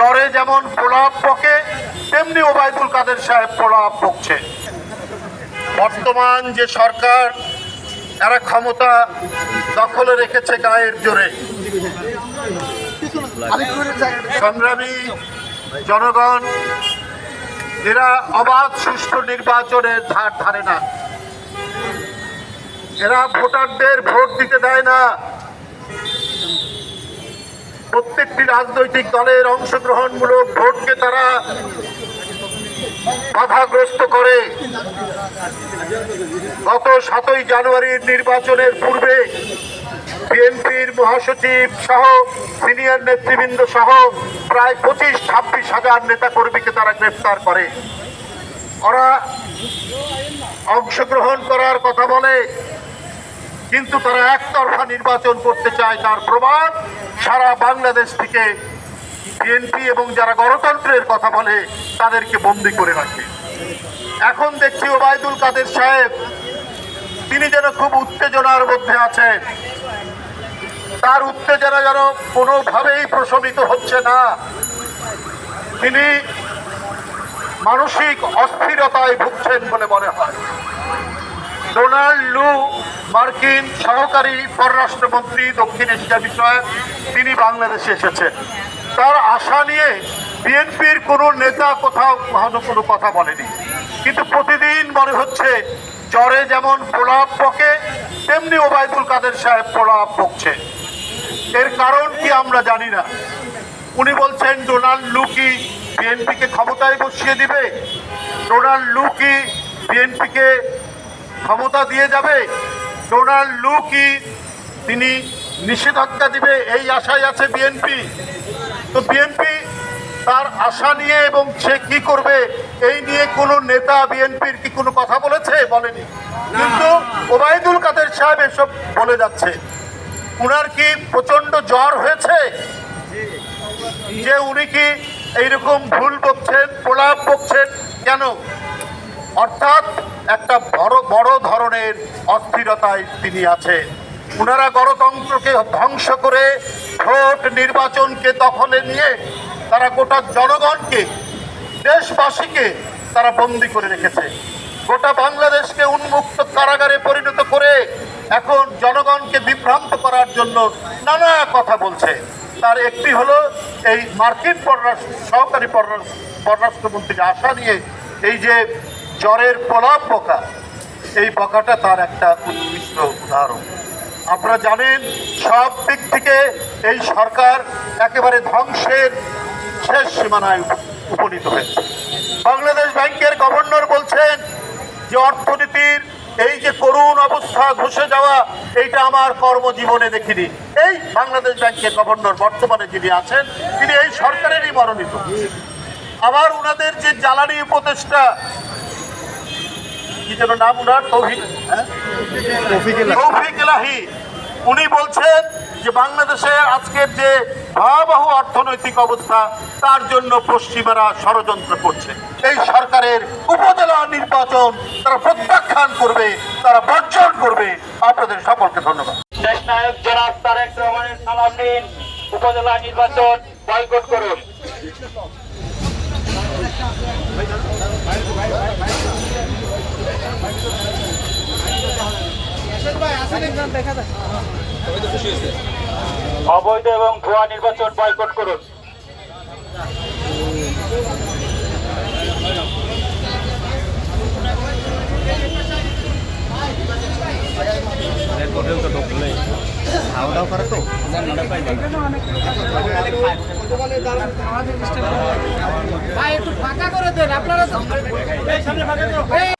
জ্বরে যেমন প্রলাপ বকে, তেমনি ওবায়দুল কাদের সাহেব প্রলাপ বকছে। বর্তমান যে সরকার এরা ক্ষমতা দখলে রেখেছে গায়ের জোরে, সংগ্রামী জনগণ, এরা অবাধ সুষ্ঠু নির্বাচনের ধার ধারে না। এরা ভোটারদের ভোট দিতে দেয় না। প্রত্যেকটি রাজনৈতিক দলের অংশগ্রহণমূলক ভোটকে তারা বাধাগ্রস্ত করে। গত সাতই জানুয়ারির নির্বাচনের পূর্বে বিএনপির মহাসচিব সহ সিনিয়র নেতৃবৃন্দ সহ প্রায় পঁচিশ, ছাব্বিশ হাজার নেতাকর্মীকে তারা গ্রেফতার করে। ওরা অংশগ্রহণ করার কথা বলে কিন্তু তারা একতরফা নির্বাচন করতে চায় তার প্রমাণ সারা বাংলাদেশ থেকে বিএনপি এবং যারা গণতন্ত্রের কথা বলে তাদেরকে বন্দি করে রাখে। এখন দেখছি ওবায়দুল কাদের সাহেব, তিনি যেন খুব উত্তেজনার মধ্যে আছেন। তার উত্তেজনা যেন কোনোভাবেই প্রশমিত হচ্ছে না। তিনি মানসিক অস্থিরতায় ভুগছেন বলে মনে হয়। ডোনাল্ড লু মার্কিন সহকারী পররাষ্ট্রমন্ত্রী দক্ষিণ এশিয়া বিষয়ে তিনি বাংলাদেশে এসেছেন। তার আশা নিয়ে বিএনপির কোনো নেতা কোথাও কোনো কথা বলেনি। কিন্তু প্রতিদিন মনে হচ্ছে, জ্বরে যেমন প্রলাপ বকে, তেমনি ওবায়দুল কাদের সাহেব প্রলাপ বকছে। এর কারণ কি আমরা জানি না। উনি বলছেন ডোনাল্ড লু কি বিএনপিকে ক্ষমতায় বসিয়ে দিবে? ডোনাল্ড লু কি বিএনপিকে ক্ষমতা দিয়ে যাবে ডোনাল্ড লু কি তিনি নিষেধাজ্ঞা দিবে এই আশায় আছে বিএনপি তো বিএনপি তার আশা নিয়ে এবং সে কি করবে এই নিয়ে কোনো নেতা বিএনপির কি কোনো কথা বলেছে? বলেনি। কিন্তু ওবায়দুল কাদের সাহেব এসব বলে যাচ্ছে। উনার কি প্রচণ্ড জ্বর হয়েছে? যে উনি কি এইরকম ভুল বকছেন প্রলাপ বকছেন কেন? অর্থাৎ একটা বড় বড় ধরনের অস্থিরতায় তিনি আছেন। ওনারা গণতন্ত্রকে ধ্বংস করে ভোট নির্বাচনকে দখলে নিয়ে তারা গোটা জনগণকে, দেশবাসীকে তারা বন্দি করে রেখেছে। গোটা বাংলাদেশকে উন্মুক্ত কারাগারে পরিণত করে এখন জনগণকে বিভ্রান্ত করার জন্য নানা কথা বলছে। তার একটি হলো এই মার্কিন পররাষ্ট্র, সহকারী পররাষ্ট্র, পররাষ্ট্রমন্ত্রীর আশা নিয়ে এই যে জ্বরের প্রলাপ বকা এই বকাটা তার একটা উৎকৃষ্ট উদাহরণ। আপনারা জানেন, সব দিক থেকে এই সরকার একেবারে ধ্বংসের শেষ সীমানায় উপনীত হয়েছে। বাংলাদেশ ব্যাংকের গভর্নর বলছেন যে অর্থনীতির এই যে করুণ অবস্থা ধসে যাওয়া, এইটা আমার কর্মজীবনে দেখিনি। এই বাংলাদেশ ব্যাংকের গভর্নর বর্তমানে যিনি আছেন, তিনি এই সরকারেরই মনোনীত। আবার ওনাদের যে জ্বালানি উপদেষ্টা কি যেন নাম তৌহিদ হ্যাঁ? তৌফিক এলাহি উনি বলছেন যে বাংলাদেশের আজকের যে ভয়াবহ অর্থনৈতিক অবস্থা তার জন্য পশ্চিমারা ষড়যন্ত্র করছে। এই সরকারের উপজেলা নির্বাচন তারা প্রত্যাখ্যান করবে তারা বর্জন করবে। আপনাদের সকলকে ধন্যবাদ। দেশ নায়ক জনাব তারেক রহমানের সালাম নিন উপজেলা নির্বাচন বয়কট করুন। অবৈধ এবং ভুয়া নির্বাচন বয়কট করুন। ভাই একটু ফাঁকা করে দেন আপনারা তো- এই,